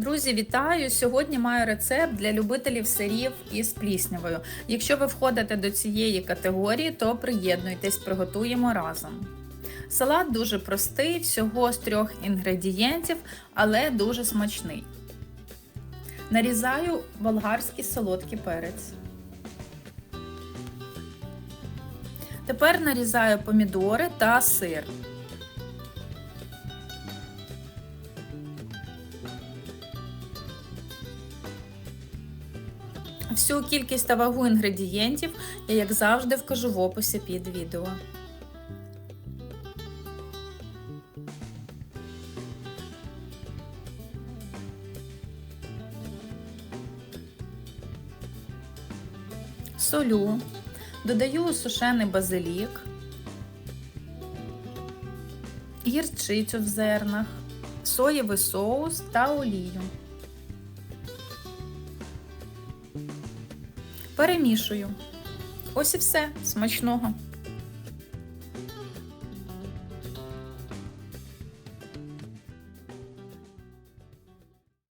Друзі, вітаю! Сьогодні маю рецепт для любителів сирів із пліснявою. Якщо ви входите до цієї категорії, то приєднуйтесь, приготуємо разом. Салат дуже простий, всього з трьох інгредієнтів, але дуже смачний. Нарізаю болгарський солодкий перець. Тепер нарізаю помідори та сир. Всю кількість та вагу інгредієнтів я, як завжди, вкажу в описі під відео. Солю, додаю сушений базилік, гірчицю в зернах, соєвий соус та олію. Перемішую. Ось і все. Смачного!